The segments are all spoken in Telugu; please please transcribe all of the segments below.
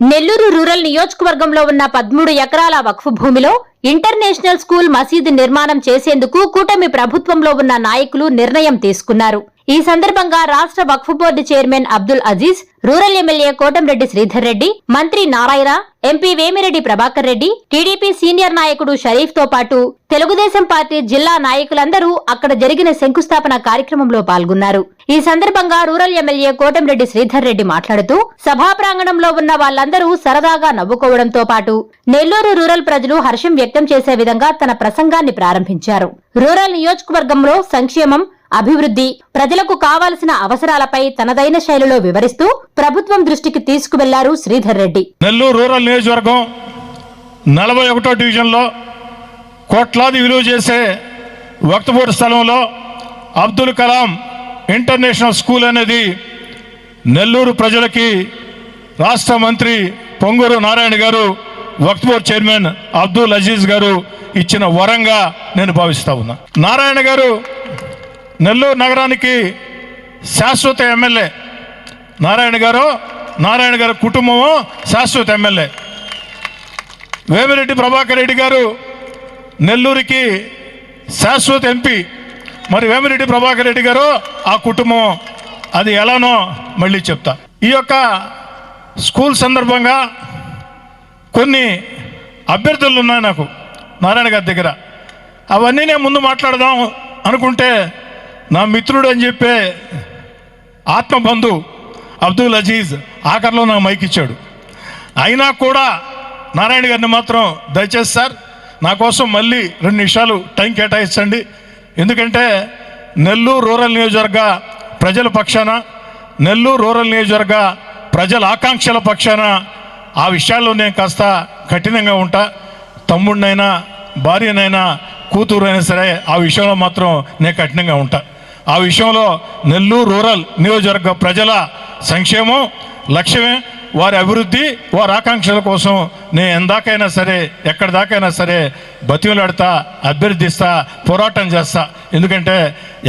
నెల్లూరు రూరల్ నియోజకవర్గంలో ఉన్న పదమూడు ఎకరాల వక్ఫ్ భూమిలో ఇంటర్నేషనల్ స్కూల్ మసీదు నిర్మాణం చేసేందుకు కూటమి ప్రభుత్వంలో ఉన్న నాయకులు నిర్ణయం తీసుకున్నారు. ఈ సందర్భంగా రాష్ట్ర Waqf board chairman Abdul Aziz rural MLA Kotamreddy Sridhar Reddy మంత్రి Narayana MP Vemireddy Prabhakar Reddy TDP senior నాయకుడు షరీఫ్తో పాటు తెలుగుదేశం పార్టీ జిల్లా నాయకులందరూ అక్కడ జరిగిన శంకుస్థాపన కార్యక్రమంలో పాల్గొన్నారు. ఈ సందర్భంగా రూరల్ ఎమ్మెల్యే కోటంరెడ్డి శ్రీధర్ రెడ్డి మాట్లాడుతూ సభా ప్రాంగణంలో ఉన్న వాళ్ళందరూ సరదాగా నవ్వుకోవడంతో పాటు నెల్లూరు రూరల్ ప్రజలు హర్షం వ్యక్తం చేసే విధంగా తన ప్రసంగాన్ని ప్రారంభించారు. రూరల్ నియోజకవర్గంలో సంక్షేమం అభివృద్ధి ప్రజలకు కావాల్సిన అవసరాలపై తనదైన శైలిలో వివరిస్తూ ప్రభుత్వం దృష్టికి తీసుకువెళ్ళారు శ్రీధర్ రెడ్డి. నెల్లూరు రూరల్ నియోజకవర్గం నలభై ఒకటో డివిజన్లో కోట్లాది విలువ చేసే వక్తపూర్ స్థలంలో అబ్దుల్ కలాం ఇంటర్నేషనల్ స్కూల్ అనేది నెల్లూరు ప్రజలకి రాష్ట్ర మంత్రి పొంగూరు నారాయణ గారు వక్తపూర్ చైర్మన్ అబ్దుల్ అజీజ్ గారు ఇచ్చిన వరంగా నేను భావిస్తా ఉన్నా. నారాయణ గారు నెల్లూరు నగరానికి శాశ్వత ఎమ్మెల్యే. నారాయణ గారు నారాయణ గారి కుటుంబము శాశ్వత ఎమ్మెల్యే. వేమిరెడ్డి ప్రభాకర్ రెడ్డి గారు నెల్లూరుకి శాశ్వత ఎంపీ. మరి వేమిరెడ్డి ప్రభాకర్ రెడ్డి గారు ఆ కుటుంబం అది ఎలానో మళ్ళీ చెప్తా. ఈ యొక్క స్కూల్ సందర్భంగా కొన్ని అభ్యర్థులు ఉన్నాయి నాకు నారాయణ గారి దగ్గర. అవన్నీ నేను ముందు మాట్లాడదాం అనుకుంటే నా మిత్రుడు అని చెప్పే ఆత్మబంధు అబ్దుల్ అజీజ్ ఆఖరిలో నాకు మైక్ ఇచ్చాడు. అయినా కూడా నారాయణ గారిని మాత్రం దయచేసి సార్ నా కోసం మళ్ళీ రెండు నిమిషాలు టైం కేటాయించండి. ఎందుకంటే నెల్లూరు రూరల్ నియోజకవర్గ ప్రజల పక్షాన నెల్లూరు రూరల్ నియోజకవర్గ ప్రజల ఆకాంక్షల పక్షాన ఆ విషయాల్లో నేను కాస్త కఠినంగా ఉంటా. తమ్ముడినైనా భార్యనైనా కూతురైనా సరే ఆ విషయంలో మాత్రం నేను కఠినంగా ఉంటా. ఆ విషయంలో నెల్లూరు రూరల్ నియోజకవర్గ ప్రజల సంక్షేమం లక్ష్యమే వారి అభివృద్ధి వారి ఆకాంక్షల కోసం నేను ఎందాకైనా సరే ఎక్కడి దాకైనా సరే బతిమలాడతా అభ్యర్థిస్తా పోరాటం చేస్తా. ఎందుకంటే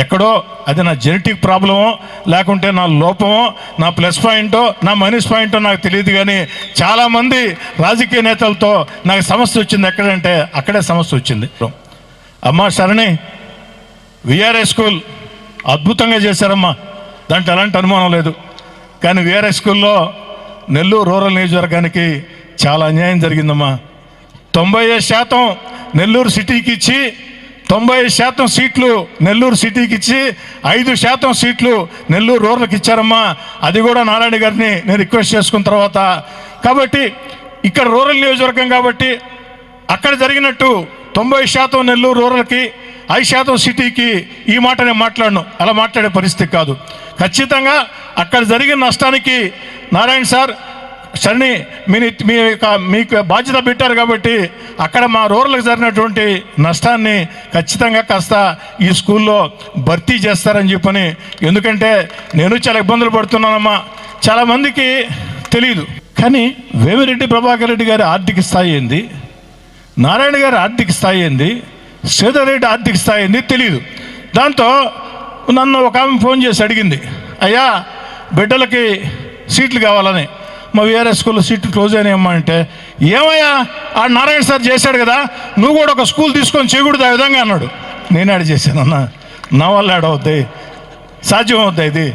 ఎక్కడో అది నా జెనెటిక్ ప్రాబ్లమో లేకుంటే నా లోపమో నా ప్లస్ పాయింటో నా మైనస్ పాయింటో నాకు తెలియదు కానీ చాలామంది రాజకీయ నేతలతో నాకు సమస్య వచ్చింది. ఎక్కడంటే అక్కడే సమస్య వచ్చింది. అమ్మా శరణి విఆర్ఎస్ స్కూల్ అద్భుతంగా చేశారమ్మా. దాంట్లో ఎలాంటి అనుమానం లేదు. కానీ వేరే స్కూల్లో నెల్లూరు రూరల్ నియోజకవర్గానికి చాలా అన్యాయం జరిగిందమ్మా. తొంభై శాతం నెల్లూరు సిటీకి ఇచ్చి తొంభై శాతం సీట్లు నెల్లూరు సిటీకి ఇచ్చి ఐదు శాతం సీట్లు నెల్లూరు రూరల్కి ఇచ్చారమ్మా. అది కూడా నారాయణ గారిని నేను రిక్వెస్ట్ చేసుకున్న తర్వాత. కాబట్టి ఇక్కడ రూరల్ నియోజకవర్గం కాబట్టి అక్కడ జరిగినట్టు తొంభై శాతం నెల్లూరు రూరల్కి ఐశాతం సిటీకి ఈ మాట నేను మాట్లాడను. అలా మాట్లాడే పరిస్థితి కాదు. ఖచ్చితంగా అక్కడ జరిగిన నష్టానికి నారాయణ సార్ సరే మీ మీ మీకు బాధ్యత పెట్టారు కాబట్టి అక్కడ మా రూరల్కి జరిగినటువంటి నష్టాన్ని ఖచ్చితంగా కాస్త ఈ స్కూల్లో భర్తీ చేస్తారని చెప్పని. ఎందుకంటే నేను చాలా ఇబ్బందులు పడుతున్నానమ్మా. చాలామందికి తెలియదు కానీ వేమిరెడ్డి ప్రభాకర్ రెడ్డి గారి ఆర్థిక స్థాయి ఏంది? నారాయణ గారి ఆర్థిక స్థాయి ఏంది? శ్రీధర్ రేటు ఆర్థిక స్థాయి ఏంది తెలియదు దాంతో నన్ను ఒక ఆమె ఫోన్ చేసి అడిగింది అయ్యా బిడ్డలకి సీట్లు కావాలని మా విఆర్ఎస్ స్కూల్లో సీట్లు క్లోజ్ అయినాయమ్మా అంటే ఏమయ్యా ఆ నారాయణ సార్ చేశాడు కదా నువ్వు కూడా ఒక స్కూల్ తీసుకొని చేయకూడదు ఆ విధంగా అన్నాడు. నేను యాడ్ చేశాను అన్న. నా వల్ల యాడ్ అవుద్ది సాధ్యం అవుద్ది ఇది.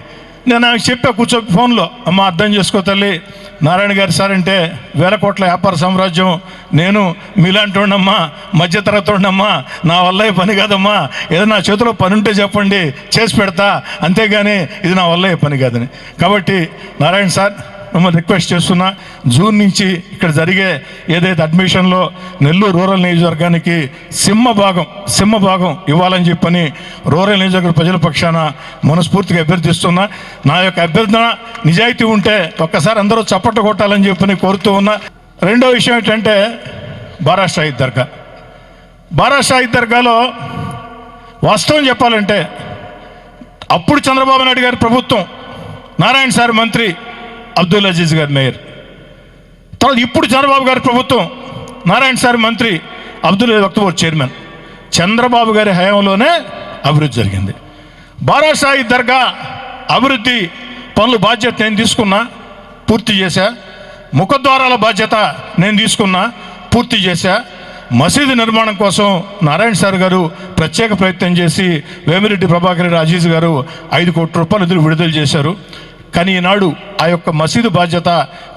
నేను ఆమెకు చెప్పా కూర్చో ఫోన్లో. అమ్మ అర్థం చేసుకో తల్లి. నారాయణ గారు సార్ అంటే వేల కోట్ల వ్యాపార సామ్రాజ్యం. నేను మీలాంటి వాడినమ్మా మధ్యతరగతి వాడినమ్మా. నా వల్ల పని కాదమ్మా. ఏదో నా చేతిలో పని ఉంటే చెప్పండి చేసి పెడతా. అంతేగాని ఇది నా వల్ల పని కాదని. కాబట్టి నారాయణ సార్ మిమ్మల్ని రిక్వెస్ట్ చేస్తున్నా జూన్ నుంచి ఇక్కడ జరిగే ఏదైతే అడ్మిషన్లో నెల్లూరు రూరల్ నియోజకవర్గానికి సింహ భాగం సింహ భాగం ఇవ్వాలని చెప్పని రూరల్ నియోజకవర్గ ప్రజల పక్షాన మనస్ఫూర్తిగా అభ్యర్థిస్తున్నా. నా యొక్క అభ్యర్థన నిజాయితీ ఉంటే ఒక్కసారి అందరూ చప్పట్లు కొట్టాలని చెప్పని కోరుతూ ఉన్నా. రెండో విషయం ఏంటంటే బారా దర్గా. బారా దర్గాలో వాస్తవం చెప్పాలంటే అప్పుడు చంద్రబాబు నాయుడు గారి ప్రభుత్వం నారాయణ సార్ మంత్రి అబ్దుల్ అజీజ్ గారు మేయర్. తర్వాత ఇప్పుడు చంద్రబాబు గారి ప్రభుత్వం నారాయణ సార్ మంత్రి అబ్దుల్ వక్తబోర్డ్ చైర్మన్. చంద్రబాబు గారి హయాంలోనే అభివృద్ధి జరిగింది. బారాసాయి దర్గా అభివృద్ధి పనులు బాధ్యత నేను తీసుకున్నా పూర్తి చేశా. ముఖద్వారాల బాధ్యత నేను తీసుకున్నా పూర్తి చేశా. మసీదు నిర్మాణం కోసం నారాయణ సార్ గారు ప్రత్యేక ప్రయత్నం చేసి వేమిరెడ్డి ప్రభాకర్ రెడ్డి అజీజ్ గారు ఐదు కోట్ల రూపాయలు నిధులు విడుదల చేశారు. కానీ ఈనాడు ఆ యొక్క మసీదు బాధ్యత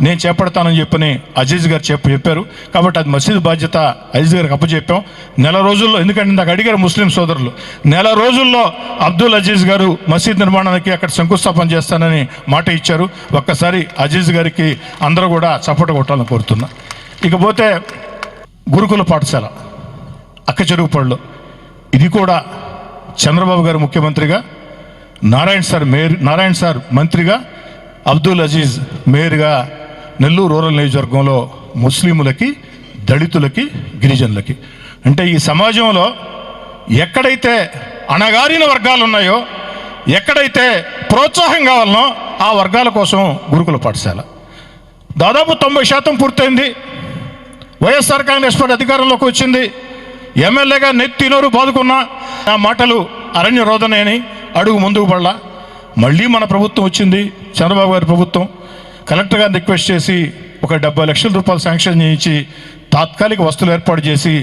నేను చేపడతానని చెప్పని అజీజ్ గారు చెప్పి చెప్పారు. కాబట్టి అది మసీదు బాధ్యత అజీజ్ గారికి అప్పచెప్పాం. నెల రోజుల్లో ఎందుకంటే నాకు అడిగారు ముస్లిం సోదరులు నెల రోజుల్లో అబ్దుల్ అజీజ్ గారు మసీద్ నిర్మాణానికి అక్కడ శంకుస్థాపన చేస్తానని మాట ఇచ్చారు. ఒక్కసారి అజీజ్ గారికి అందరూ కూడా చప్పట కొట్టాలని కోరుతున్నా. ఇకపోతే గురుకుల పాఠశాల అక్క చెరువుపళ్ళు ఇది కూడా చంద్రబాబు గారు ముఖ్యమంత్రిగా Narayana sir mayor Narayana sir మంత్రిగా అబ్దుల్ అజీజ్ మేయర్గా నెల్లూరు రూరల్ నియోజకవర్గంలో ముస్లింలకి దళితులకి గిరిజనులకి. అంటే ఈ సమాజంలో ఎక్కడైతే అణగారిన వర్గాలు ఉన్నాయో ఎక్కడైతే ప్రోత్సాహం కావాలనో ఆ వర్గాల కోసం గురుకుల పాఠశాల. దాదాపు తొంభై శాతం పూర్తయింది. వైఎస్ఆర్ కాంగ్రెస్ పార్టీ అధికారంలోకి వచ్చింది. ఎమ్మెల్యేగా నెత్తి నోరు నా ఆ మాటలు అరణ్య రోదనే అని అడుగు ముందుకు పడలా. మళ్ళీ మన ప్రభుత్వం వచ్చింది చంద్రబాబు గారి ప్రభుత్వం. కలెక్టర్ గారిని రిక్వెస్ట్ చేసి ఒక డెబ్బై లక్షల రూపాయలు శాంక్షన్ చేయించి తాత్కాలిక వస్తువులు ఏర్పాటు చేసి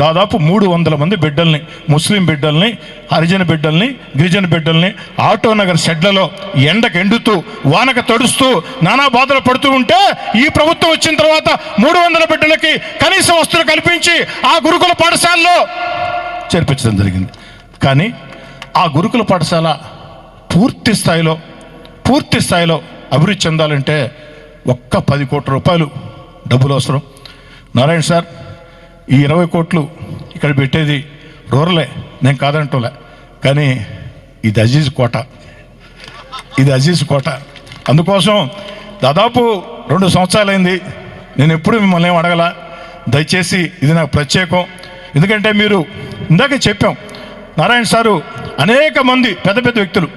దాదాపు మూడు వందల మంది బిడ్డల్ని ముస్లిం బిడ్డల్ని హరిజన బిడ్డల్ని గిరిజన బిడ్డల్ని ఆటో నగర్ షెడ్లలో ఎండకు ఎండుతూ వానక తడుస్తూ నానా బాధలు పడుతూ ఉంటే ఈ ప్రభుత్వం వచ్చిన తర్వాత మూడు వందల బిడ్డలకి కనీస వస్తువులు కల్పించి ఆ గురుకుల పాఠశాలలో చేర్పించడం జరిగింది. కానీ ఆ గురుకుల పాఠశాల పూర్తి స్థాయిలో పూర్తి స్థాయిలో అభివృద్ధి చెందాలంటే ఒక్క పది కోట్ల రూపాయలు డబ్బులు అవసరం. నారాయణ సార్ ఈ ఇరవై కోట్లు ఇక్కడ పెట్టేది రూరలే నేను కాదంటోలే. కానీ ఇది అజీజ్ కోట. ఇది అజీజ్ కోట. అందుకోసం దాదాపు రెండు సంవత్సరాలైంది. నేను ఎప్పుడు మిమ్మల్ని ఏం అడగల. దయచేసి ఇది నాకు ప్రత్యేకం. ఎందుకంటే మీరు ఇందాకే చెప్పాం నారాయణ సారు అనేక మంది పెద్ద పెద్ద వ్యక్తులు.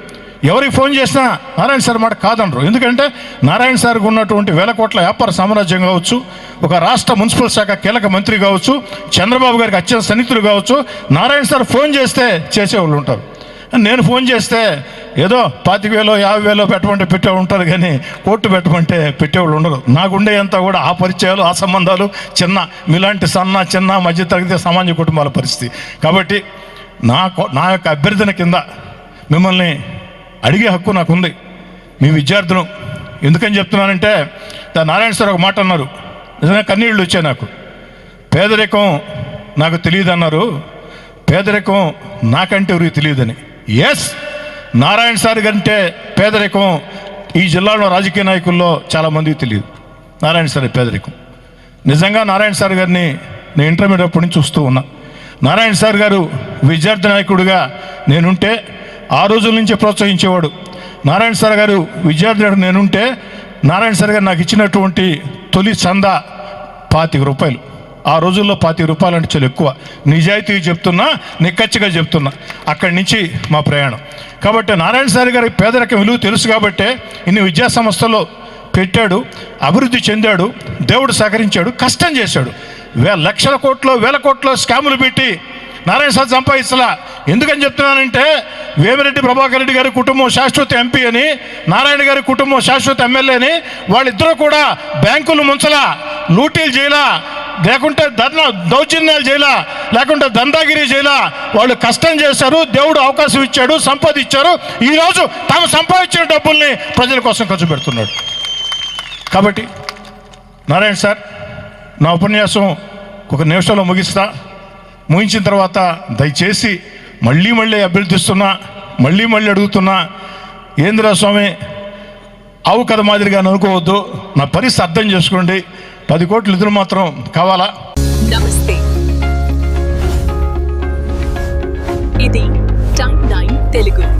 ఎవరికి ఫోన్ చేసినా నారాయణ సార్ మాట కాదనరు ఎందుకంటే నారాయణ సార్కి ఉన్నటువంటి వేల కోట్ల వ్యాపార సామ్రాజ్యం కావచ్చు ఒక రాష్ట్ర మున్సిపల్ శాఖ కీలక మంత్రి కావచ్చు చంద్రబాబు గారికి అత్యంత సన్నిహితులు కావచ్చు నారాయణ సార్ ఫోన్ చేస్తే చేసేవాళ్ళు ఉంటారు. నేను ఫోన్ చేస్తే ఏదో పాతిక వేలో యాభై వేలో పెట్టమంటే పెట్టేవాళ్ళు ఉంటారు కానీ కోర్టు పెట్టమంటే పెట్టేవాళ్ళు ఉండరు. నాకుండే అంతా కూడా ఆ పరిచయాలు ఆ సంబంధాలు చిన్న మీలాంటి సన్న చిన్న మధ్య తరగతి సామాన్య కుటుంబాల పరిస్థితి. కాబట్టి నా కో- నా యొక్క అభ్యర్థన కింద మిమ్మల్ని అడిగే హక్కు నాకుంది. మీ విద్యార్థులు ఎందుకని చెప్తున్నానంటే నారాయణ సార్ ఒక మాట అన్నారు. నిజంగా కన్నీళ్ళు వచ్చాయి నాకు. పేదరికం నాకు తెలియదు అన్నారు పేదరికం నాకంటే ఎవరికి తెలియదని. ఎస్ నారాయణ సార్ కంటే పేదరికం ఈ జిల్లాలో రాజకీయ నాయకుల్లో చాలామందికి తెలియదు. నారాయణ సార్ పేదరికం. నిజంగా నారాయణ సార్ గారిని నేను ఇంటర్మీడియట్ అప్పటి నుంచి చూస్తూ ఉన్నా. నారాయణ సార్ గారు విద్యార్థి నాయకుడిగా నేనుంటే ఆ రోజుల నుంచే ప్రోత్సహించేవాడు. నారాయణ సార్ గారు విద్యార్థి నాయకుడు నేనుంటే నారాయణ సార్ గారు నాకు ఇచ్చినటువంటి తొలి చందా పాతిక రూపాయలు. ఆ రోజుల్లో పాతిక రూపాయలు అంటే చాలా ఎక్కువ. నిజాయితీ చెప్తున్నా నిక్కచ్చిగా చెప్తున్నా. అక్కడి నుంచి మా ప్రయాణం. కాబట్టి నారాయణ సార్ గారి పేదరికం విలువ తెలుసు కాబట్టే ఇన్ని విద్యాసంస్థలో పెట్టాడు అభివృద్ధి చెందాడు దేవుడు సహకరించాడు కష్టం చేశాడు. లక్షల కోట్లు వేల కోట్లో స్కాములు పెట్టి నారాయణ సార్ సంపాదించలా ఎందుకని చెప్తున్నానంటే వేమిరెడ్డి ప్రభాకర్ రెడ్డి గారి కుటుంబం శాశ్వత ఎంపీ అని నారాయణ గారి కుటుంబం శాశ్వత ఎమ్మెల్యే అని వాళ్ళిద్దరూ కూడా బ్యాంకులు ముంచలా లూటీలు చేయలా లేకుంటే ధర్నా దౌర్జన్యాలు చేయలా లేకుంటే దందాగిరి చేయలా వాళ్ళు కష్టం చేశారు దేవుడు అవకాశం ఇచ్చాడు సంపాదించారు. ఈరోజు తాము సంపాదించిన డబ్బుల్ని ప్రజల కోసం ఖర్చు పెడుతున్నాడు. కాబట్టి నారాయణ సార్ నా ఉపన్యాసం ఒక నిమిషంలో ముగిస్తా. ముగించిన తర్వాత దయచేసి మళ్ళీ మళ్ళీ అభ్యర్థిస్తున్నా మళ్ళీ మళ్ళీ అడుగుతున్నా ఏంద్రా స్వామి ఆవు కథ మాదిరిగా అనుకోవద్దు నా పరిస్థితి అర్థం చేసుకోండి. పది కోట్లు నిధులు మాత్రం కావాలా? నమస్తే. ఇది టైమ్ నైన్ తెలుగు.